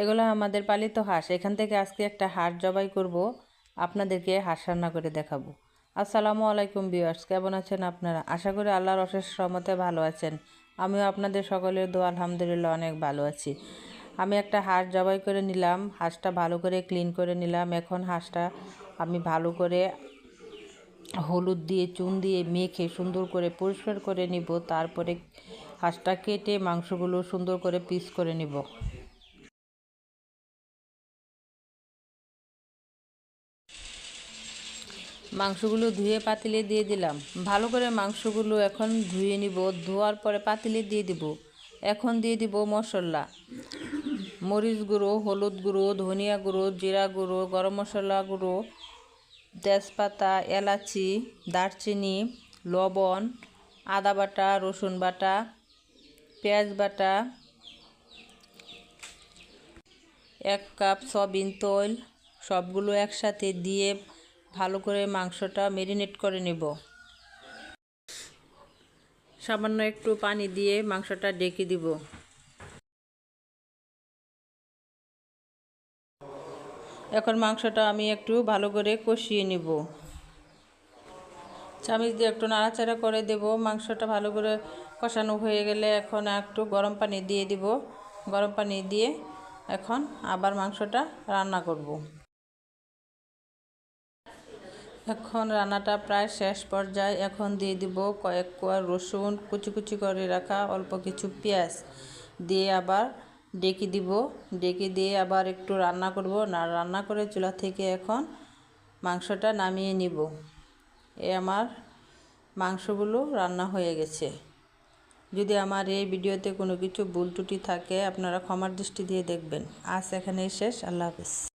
এগুলো আমাদের পালিত হাঁস। এখান থেকে আজকে একটা হাঁস জবাই করব, আপনাদেরকে হাঁস রান্না করে দেখাবো। আসসালামু আলাইকুম বিয়ার্স কেমন আছেন আপনারা? আশা করি আল্লাহর অশেষ রহমতে ভালো আছেন। আমিও আপনাদের সকলের দোয়া, আলহামদুলিল্লাহ, অনেক ভালো আছি। আমি একটা হাঁস জবাই করে নিলাম, হাঁসটা ভালো করে ক্লিন করে নিলাম। এখন হাঁসটা আমি ভালো করে হলুদ দিয়ে, চুন দিয়ে মেখে সুন্দর করে পরিষ্কার করে নিব। তারপরে হাঁসটা কেটে মাংসগুলো সুন্দর করে পিস করে নিব। মাংসগুলো ধুয়ে পাতিলে দিয়ে দিলাম। ভালো করে মাংসগুলো এখন ধুয়ে নিব। ধোয়ার পরে পাতিলে দিয়ে দিব। এখন দিয়ে দিব মশলা। মরিচ গুঁড়ো, হলুদ গুঁড়ো, ধনিয়া গুঁড়ো, জিরা গুঁড়ো, গরম মশলা গুঁড়ো, তেজপাতা, এলাচি, দারচিনি, লবণ, আদা বাটা, রসুন বাটা, পেঁয়াজ বাটা, এক কাপ সয়াবিন, তৈল, সবগুলো একসাথে দিয়ে ভালো করে মাংসটা মেরিনেট করে নেব। সামান্য একটু পানি দিয়ে মাংসটা ডেকে দিব। এখন মাংসটা আমি একটু ভালো করে কষিয়ে নিব। চামিচ দিয়ে একটু নাড়াচাড়া করে দেব। মাংসটা ভালো করে কষানো হয়ে গেলে এখন একটু গরম পানি দিয়ে দিব। গরম পানি দিয়ে এখন আবার মাংসটা রান্না করব। এখন রান্নাটা প্রায় শেষ পর্যায়ে এখন দিয়ে দিব কয়েক কোয়া রসুন কুচি কুচি করে রাখা অল্প কিছু পেঁয়াজ। দিয়ে আবার ডেকে দিব। ডেকে দিয়ে আবার একটু রান্না করব। না, রান্না করে চুলা থেকে এখন মাংসটা নামিয়ে নিব। এ আমার মাংসগুলো রান্না হয়ে গেছে। যদি আমার এই ভিডিওতে কোনো কিছু ভুল ত্রুটি থাকে, আপনারা ক্ষমার দৃষ্টি দিয়ে দেখবেন। আজ এখানেই শেষ। আল্লাহ হাফিজ।